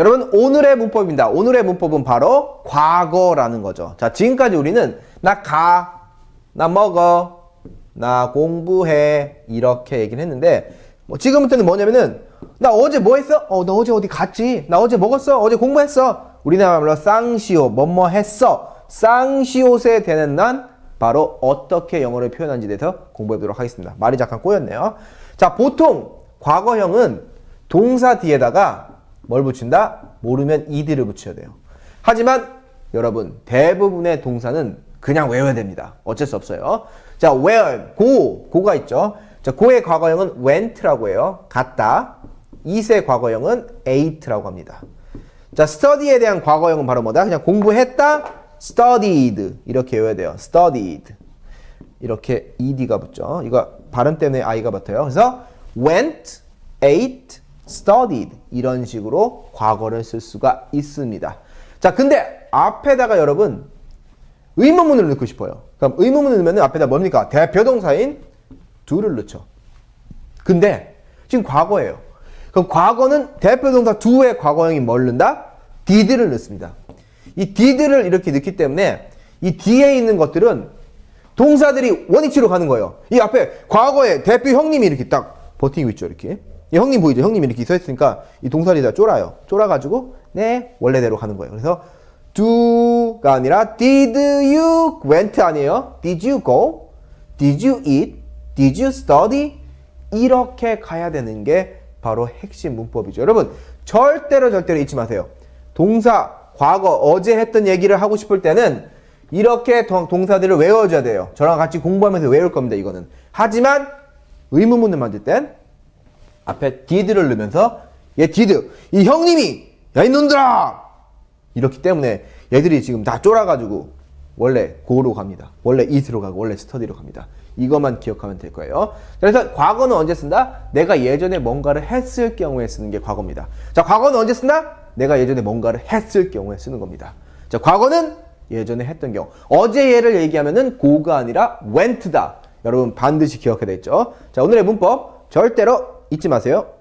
여러분 오늘의 문법입니다. 오늘의 문법은 바로 과거라는 거죠. 자, 지금까지 우리는 나 가, 나 먹어, 나 공부해 이렇게 얘기를 했는데 뭐 지금부터는 뭐냐면은 나 어제 뭐 했어? 어, 나 어제 어디 갔지? 나 어제 먹었어? 어제 공부했어? 우리나라 말로 쌍시옷, 뭐뭐 했어? 쌍시옷에 되는 난 바로 어떻게 영어를 표현하는지 대해서 공부해 보도록 하겠습니다. 말이 잠깐 꼬였네요. 자, 보통 과거형은 동사 뒤에다가 뭘 붙인다? 모르면 이드를 붙여야 돼요. 하지만 여러분 대부분의 동사는 그냥 외워야 됩니다. 어쩔 수 없어요. 자, where, go, go가 있죠. 자, go의 과거형은 went라고 해요. 갔다. it의 과거형은 ate라고 합니다. 자, study에 대한 과거형은 바로 뭐다? 그냥 공부했다. studied 이렇게 외워야 돼요. studied 이렇게 ed가 붙죠. 이거 발음 때문에 i가 붙어요. 그래서 went, ate, studied 이런 식으로 과거를 쓸 수가 있습니다. 자, 근데 앞에다가 여러분 의문문을 넣고 싶어요. 그럼 의문문을 넣으면 앞에다 뭡니까? 대표 동사인 do를 넣죠. 근데 지금 과거예요. 그럼 과거는 대표 동사 do의 과거형이 뭘 넣는다? did를 넣습니다. 이 did를 이렇게 넣기 때문에 이 뒤에 있는 것들은 동사들이 원위치로 가는 거예요. 이 앞에 과거에 대표 형님이 이렇게 딱 버티고 있죠, 이렇게. 이 형님 보이죠? 형님이 이렇게 서 있으니까 이다 쫄아요. 쫄아가지고 네 원래대로 가는 거예요. 그래서 do가 아니라 did you went 아니에요? did you go? did you eat? did you study? 이렇게 가야 되는 게 바로 핵심 문법이죠. 여러분 절대로 절대로 잊지 마세요. 동사 과거 어제 했던 얘기를 하고 싶을 때는 이렇게 동- 동사들을 외워줘야 돼요. 저랑 같이 공부하면서 외울 겁니다. 이거는. 하지만 의문문을 만들 땐 앞에 did를 넣으면서 얘 did 이 형님이 야 이놈들아 이렇기 때문에 얘들이 지금 다 쫄아가지고 원래 go로 갑니다. 원래 eat로 가고 원래 study로 갑니다. 이것만 기억하면 될 거예요. 그래서 과거는 언제 쓴다? 내가 예전에 뭔가를 했을 경우에 쓰는 게 과거입니다. 자, 과거는 언제 쓴다? 내가 예전에 뭔가를 했을 경우에 쓰는 겁니다. 자, 과거는 예전에 했던 경우. 어제 예를 얘기하면은 go가 아니라 went다. 여러분 반드시 기억해야 되겠죠? 자, 오늘의 문법 절대로 잊지 마세요.